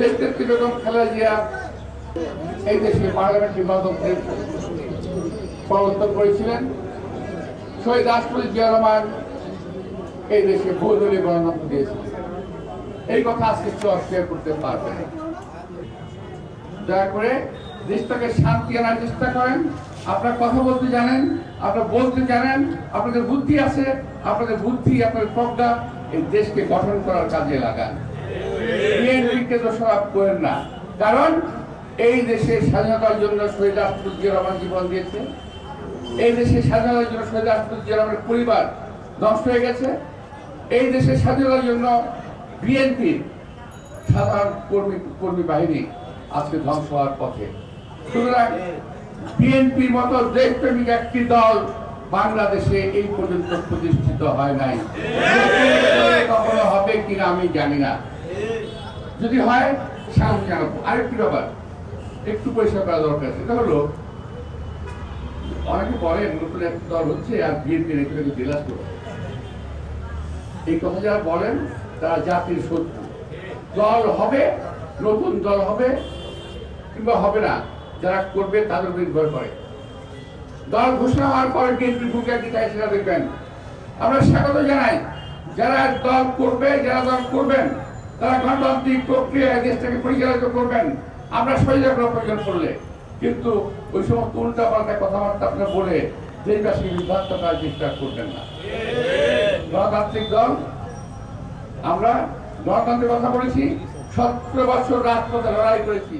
দেশ নেত্রী বেগম খালেদা জিয়া এই দেশে পার্লামেন্টারি গণতন্ত্রের প্রবর্তন করেছিলেন। শহীদ রাষ্ট্রপতি জিয়া রহমান এই দেশে বহুদলীয় গণতন্ত্র দিয়েছিলেন। এই কথা আজকে কেউ অস্বীকার করতে পারবে দয়া করে দেশটাকে শান্তি আনার চেষ্টা করেন। আপনার কথা বলতে জানেন, আপনারা বলতে জানেন, আপনাদের বুদ্ধি আছে, আপনাদের বুদ্ধি, আপনাদের প্রজ্ঞা এই দেশকে গঠন করার কাজে লাগান। বিএনপিকে দোষারোপ করেন না। কারণ এই দেশের স্বাধীনতার জন্য শহীদ জিয়া রহমান জীবন দিয়েছে। এই দেশের স্বাধীনতার জন্য শহীদ জিয়া রহমানের পরিবার নষ্ট হয়ে গেছে। এই দেশের স্বাধীনতার জন্য বিএনপি সাধারণ কর্মী কর্মী বাহিনী আজকে ধ্বংস হওয়ার পথে। সুতরাং বিএনপির মতো দেশপ্রেমিক একটি দল বাংলাদেশে এই পর্যন্ত প্রতিষ্ঠিত হয় নাই। কখনো হবে কিনা আমি জানি না। যদি হয় সাহস জানাব আরেকটি ব্যাপার, একটু পরিষ্কার করা দরকার সেটা হলো, অনেকে বলেন, নতুন একটা দল হচ্ছে আর বিএনপি রেখে জেলাস করবে এই কথা যারা বলেন, তারা জাতির শত্রু। দল হবে, নতুন দল হবে, কিংবা হবে না, যারা করবে তাদের নির্ভর করে। দল ঘোষণা হওয়ার পরে বিএনপি ভূমিকা কি চাই সেটা দেখবেন। আমরা স্বাগত জানাই, যারা দল করবে, যারা দল করবেন তারা গণতান্ত্রিক প্রক্রিয়ায় দেশটাকে পরিচালিত করবেন। আমরা সহযোগ প্রয়োজন করলে কিন্তু ওই সমস্ত উল্টা পাল্টা কথাবার্তা আপনার বলে দেশবাসী বিভ্রান্ত করার চেষ্টা করবেন না। গণতান্ত্রিক দল, আমরা গণতন্ত্রের কথা বলেছি সতেরো বছর রাজপথে লড়াই করেছি।